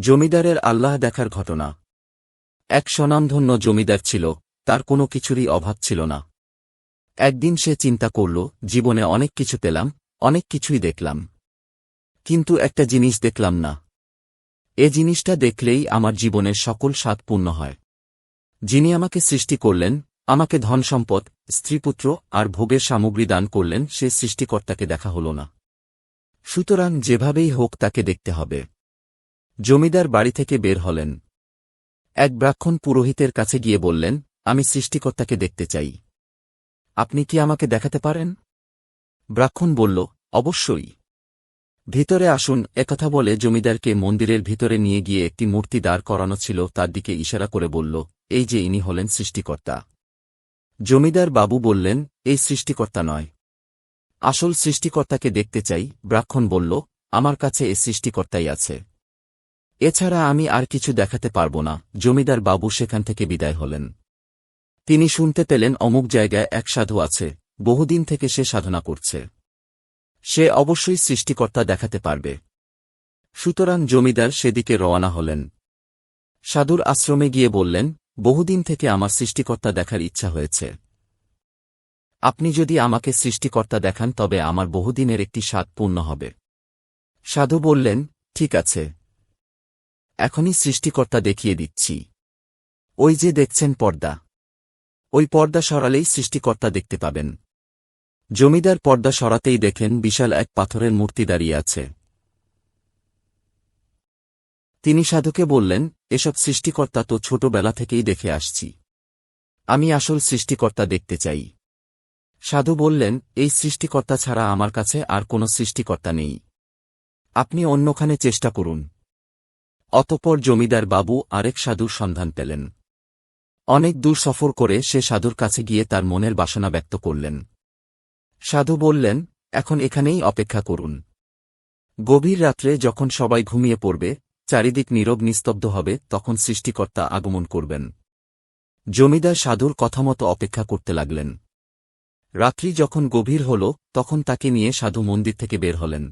জমিদারের আল্লাহ দেখার ঘটনা। এক স্বনামধন্য জমিদার ছিল, তার কোনো কিছুরই অভাব ছিল না। একদিন সে চিন্তা করল, জীবনে অনেক কিছু পেলাম, অনেক কিছুই দেখলাম। কিন্তু একটা জিনিস দেখলাম না। এ জিনিসটা দেখলেই আমার জীবনের সকল স্বাদ পূর্ণ হয়। যিনি আমাকে সৃষ্টি করলেন, আমাকে ধন ধনসম্পদ স্ত্রীপুত্র আর ভোগের সামগ্রী দান করলেন, সে সৃষ্টিকর্তাকে দেখা হল না। সুতরাং যেভাবেই হোক তাকে দেখতে হবে। জমিদার বাড়ি থেকে বের হলেন। এক ব্রাক্ষণ পুরোহিতের কাছে গিয়ে বললেন, আমি সৃষ্টিকর্তাকে দেখতে চাই। আপনি কি আমাকে দেখাতে পারেন? ব্রাক্ষণ বলল, অবশ্যই। ভিতরে আসুন একথা বলে জমিদারকে মন্দিরের ভিতরে নিয়ে গিয়ে একটি মূর্তি দাঁড় করানো ছিল, তার দিকে ইশারা করে বলল, এই যে ইনি হলেন সৃষ্টিকর্তা। জমিদার বাবু বললেন, এই সৃষ্টিকর্তা নয়। আসল সৃষ্টিকর্তাকে দেখতে চাই। ব্রাক্ষণ বলল, আমার কাছে এ সৃষ্টিকর্তাই আছে। এছাড়া আমি আর কিছু দেখাতে পারব না। জমিদার বাবু সেখান থেকে বিদায় হলেন। তিনি শুনতে পেলেন অমুক জায়গায় এক সাধু আছে, বহুদিন থেকে সে সাধনা করছে। সে অবশ্যই সৃষ্টিকর্তা দেখাতে পারবে। সুতরাং জমিদার সেদিকে রওয়ানা হলেন। সাধুর আশ্রমে গিয়ে বললেন, বহুদিন থেকে আমার সৃষ্টিকর্তা দেখার ইচ্ছা হয়েছে। আপনি যদি আমাকে সৃষ্টিকর্তা দেখান, তবে আমার বহুদিনের একটি স্বাদ পূর্ণ হবে। সাধু বললেন, ঠিক আছে। এখনই সৃষ্টিকর্তা দেখিয়ে দিচ্ছি। ওই যে দেখছেন পর্দা। ওই পর্দা সরালেই সৃষ্টিকর্তা দেখতে পাবেন। জমিদার পর্দা সরাতেই দেখেন বিশাল এক পাথরের মূর্তি দাঁড়িয়ে আছে। তিনি সাধুকে বললেন, এসব সৃষ্টিকর্তা তো ছোটবেলা থেকেই দেখে আসছি। আমি আসল সৃষ্টিকর্তা দেখতে চাই। সাধু বললেন, এই সৃষ্টিকর্তা ছাড়া আমার কাছে আর কোনো সৃষ্টিকর্তা নেই। আপনি অন্যখানে চেষ্টা করুন। অতপর জমিদার বাবু আরেক সাধুর সন্ধান পেলেন। অনেক দূর সফর করে সে সাধুর কাছে গিয়ে তার মনের বাসনা ব্যক্ত করলেন। সাধু বললেন, এখন এখানেই অপেক্ষা করুন। গভীর রাত্রে যখন সবাই ঘুমিয়ে পড়বে, চারিদিক নীরব নিস্তব্ধ হবে, তখন সৃষ্টিকর্তা আগমন করবেন। জমিদার সাধুর কথামতো অপেক্ষা করতে লাগলেন। রাত্রি যখন গভীর হল, তখন তাকে নিয়ে সাধু মন্দির থেকে বের হলেন।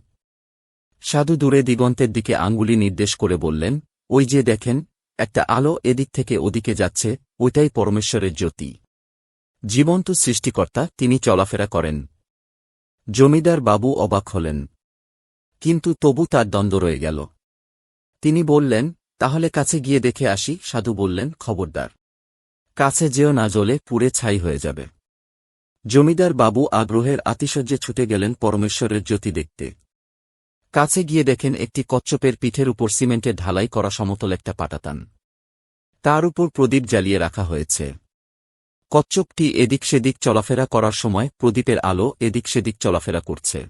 সাধু দূরে দিগন্তের দিকে আঙ্গুলি নির্দেশ করে বললেন, ওই যে দেখেন, একটা আলো এদিক থেকে ওদিকে যাচ্ছে, ওইটাই পরমেশ্বরের জ্যোতি। জীবন্ত সৃষ্টিকর্তা, তিনি চলাফেরা করেন। জমিদার বাবু অবাক হলেন। কিন্তু তবু তার দ্বন্দ্ব রয়ে গেল। তিনি বললেন, তাহলে কাছে গিয়ে দেখে আসি, সাধু বললেন, খবরদার। কাছে যেও না জ্বলে, পুড়ে ছাই হয়ে যাবে। জমিদার বাবু আগ্রহের আতিশয্যে ছুটে গেলেন পরমেশ্বরের জ্যোতি দেখতে। কাছে গিয়ে দেখেন একটি কচ্চপের পিঠের উপর সিমেন্টের ঢালাই করা সমতল একটা পাটাতান। তার উপর প্রদীপ জ্বালিয়ে রাখা হয়েছে। কচ্চপটি এদিক সেদিক চলাফেরা করার সময় প্রদীপের আলো এদিক সেদিক চলাফেরা করছে।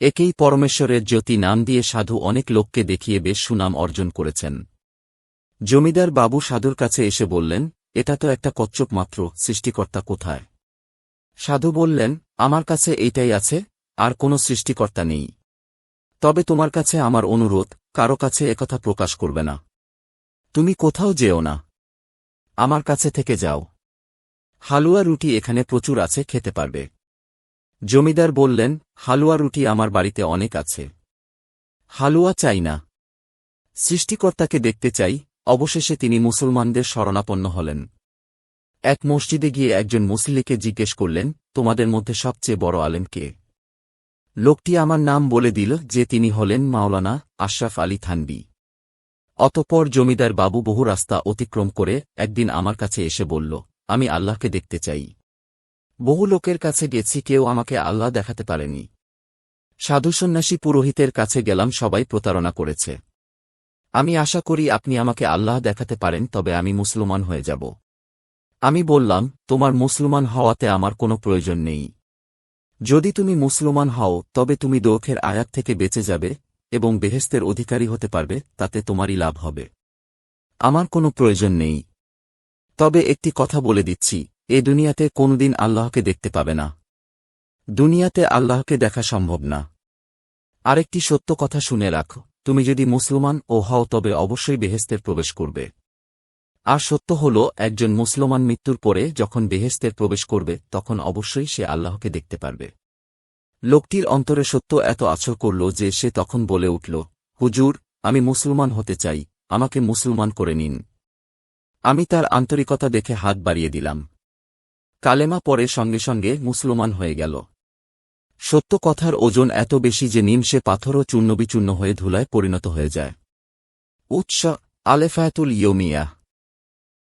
একেই পরমেশ্বরের জ্যোতি নাম দিয়ে সাধু অনেক লোককে দেখিয়ে বেশ সুনাম অর্জন করেছেন। জমিদার বাবু সাধুর কাছে এসে বললেন, এটা তো একটা কচ্চপ মাত্র, সৃষ্টিকর্তা কোথায়? সাধু বললেন, আমার কাছে এইটাই আছে, আর কোনো সৃষ্টিকর্তা নেই। তবে তোমার কাছে আমার অনুরোধ, কারও কাছে একথা প্রকাশ করবে না। তুমি কোথাও যেও না। আমার কাছে থেকে যাও। হালুয়া রুটি এখানে প্রচুর আছে, খেতে পারবে। জমিদার বললেন, হালুয়া রুটি আমার বাড়িতে অনেক আছে। হালুয়া চাই না। সৃষ্টিকর্তাকে দেখতে চাই, অবশেষে তিনি মুসলমানদের শরণাপন্ন হলেন। এক মসজিদে গিয়ে একজন মুসলিকে জিজ্ঞেস করলেন, তোমাদের মধ্যে সবচেয়ে বড় আলেম কে? লোকটি আমার নাম বলে দিল যে তিনি হলেন মাওলানা আশরাফ আলী থানবি। অতপর জমিদার বাবু বহু রাস্তা অতিক্রম করে একদিন আমার কাছে এসে বলল, আমি আল্লাহকে দেখতে চাই। বহু লোকের কাছে গেছি, কেউ আমাকে আল্লাহ দেখাতে পারেনি। সাধু সন্ন্যাসী পুরোহিতের কাছে গেলাম, সবাই প্রতারণা করেছে। আমি আশা করি আপনি আমাকে আল্লাহ দেখাতে পারেন, তবে আমি মুসলমান হয়ে যাব। আমি বললাম, তোমার মুসলমান হওয়াতে আমার কোনো প্রয়োজন নেই। যদি তুমি মুসলমান হও, তবে তুমি দোখের আয়াত থেকে বেঁচে যাবে এবং বেহেস্তের অধিকারী হতে পারবে, তাতে তোমারই লাভ হবে। আমার কোনো প্রয়োজন নেই। তবে একটি কথা বলে দিচ্ছি, এ দুনিয়াতে কোনদিন আল্লাহকে দেখতে পাবে না। দুনিয়াতে আল্লাহকে দেখা সম্ভব না। আরেকটি সত্য কথা শুনে রাখো, তুমি যদি মুসলমান ও হও, তবে অবশ্যই বেহেস্তের প্রবেশ করবে। আর সত্য হল, একজন মুসলমান মৃত্যুর পরে যখন বেহেস্তের প্রবেশ করবে, তখন অবশ্যই সে আল্লাহকে দেখতে পারবে। লোকটির অন্তরে সত্য এত আছর করল যে সে তখন বলে উঠল, হুজুর, আমি মুসলমান হতে চাই, আমাকে মুসলমান করে নিন। আমি তার আন্তরিকতা দেখে হাত বাড়িয়ে দিলাম। কালেমা পরে সঙ্গে সঙ্গে মুসলমান হয়ে গেল। সত্য কথার ওজন এত বেশি যে নিমষে পাথরও চূর্ণবিচূর্ণ হয়ে ধুলায় পরিণত হয়ে যায়। উৎস, আলেফায়াতুল ইয়মিয়া।